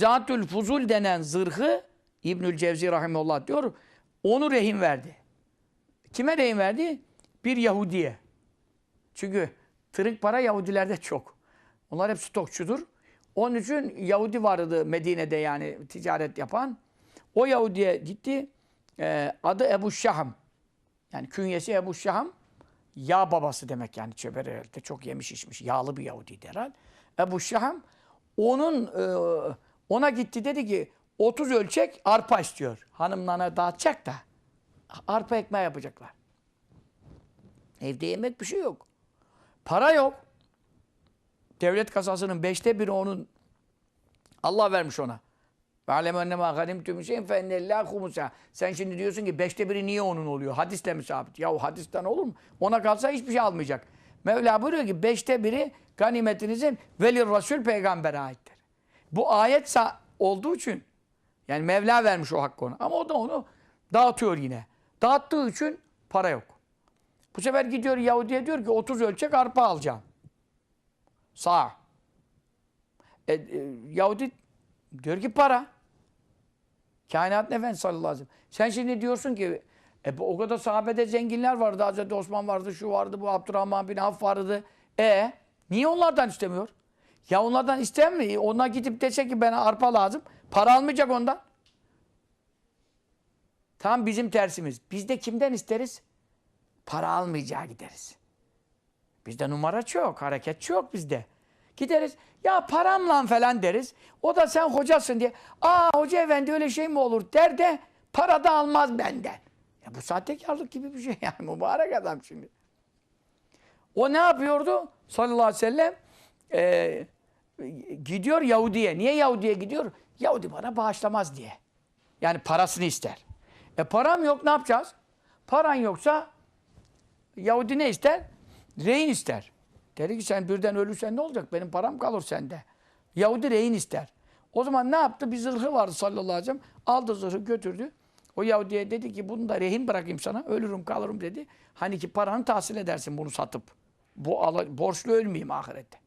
Zatül Fuzul denen zırhı İbnül Cevzi Rahimullah diyor. Onu rehin verdi. Kime rehin verdi? Bir Yahudiye. Çünkü tırık para Yahudilerde çok. Onlar hep stokçudur. Onun için Yahudi vardı Medine'de yani ticaret yapan. O Yahudi'ye gitti. Ee, adı Ebu Şaham. Yani künyesi Ebu Şaham. Yağ babası demek yani çöber herhalde. Çok yemiş içmiş. Yağlı bir Yahudi herhalde. Ebu Şaham onun e, ona gitti dedi ki 30 ölçek arpa istiyor. Hanımlarına dağıtacak da arpa ekmeği yapacaklar. Evde yemek bir şey yok. Para yok. Devlet kasasının beşte biri onun Allah vermiş ona. Alem ennema ganimtüm şeyin fe ennellâh humusa. Sen şimdi diyorsun ki beşte biri niye onun oluyor? Hadisle mi sabit? Yahu hadisten olur mu? Ona kalsa hiçbir şey almayacak. Mevla buyuruyor ki beşte biri ganimetinizin velir Resul peygambere aittir. Bu ayet olduğu için yani Mevla vermiş o hakkı ona. Ama o da onu dağıtıyor yine. Dağıttığı için para yok. Bu sefer gidiyor Yahudi'ye diyor ki 30 ölçek arpa alacağım. Sağ. E, e, Yahudi diyor ki para. Kainat Efendisi sallallahu aleyhi ve sellem. Sen şimdi diyorsun ki e, o kadar sahabede zenginler vardı. Hazreti Osman vardı, şu vardı, bu Abdurrahman bin Avf vardı. E niye onlardan istemiyor? Ya onlardan istemiyor. Ona gidip dese ki bana arpa lazım. Para almayacak ondan. Tam bizim tersimiz. Biz de kimden isteriz? Para almayacağı gideriz. Bizde numara çok, hareket çok bizde. Gideriz, ya paramla falan deriz. O da sen hocasın diye. Aa hoca efendi öyle şey mi olur der de para da almaz benden. Ya bu sahtekarlık gibi bir şey yani mübarek adam şimdi. O ne yapıyordu? Sallallahu aleyhi ve sellem e, gidiyor Yahudi'ye. Niye Yahudi'ye gidiyor? Yahudi bana bağışlamaz diye. Yani parasını ister. E param yok ne yapacağız? Paran yoksa Yahudi ne ister? Rehin ister. Dedi ki sen birden ölürsen ne olacak? Benim param kalır sende. Yahudi rehin ister. O zaman ne yaptı? Bir zırhı vardı sallallahu aleyhi ve sellem. Aldı zırhı götürdü. O Yahudi'ye dedi ki bunu da rehin bırakayım sana. Ölürüm kalırım dedi. Hani ki paranı tahsil edersin bunu satıp. Bu borçlu ölmeyeyim ahirette.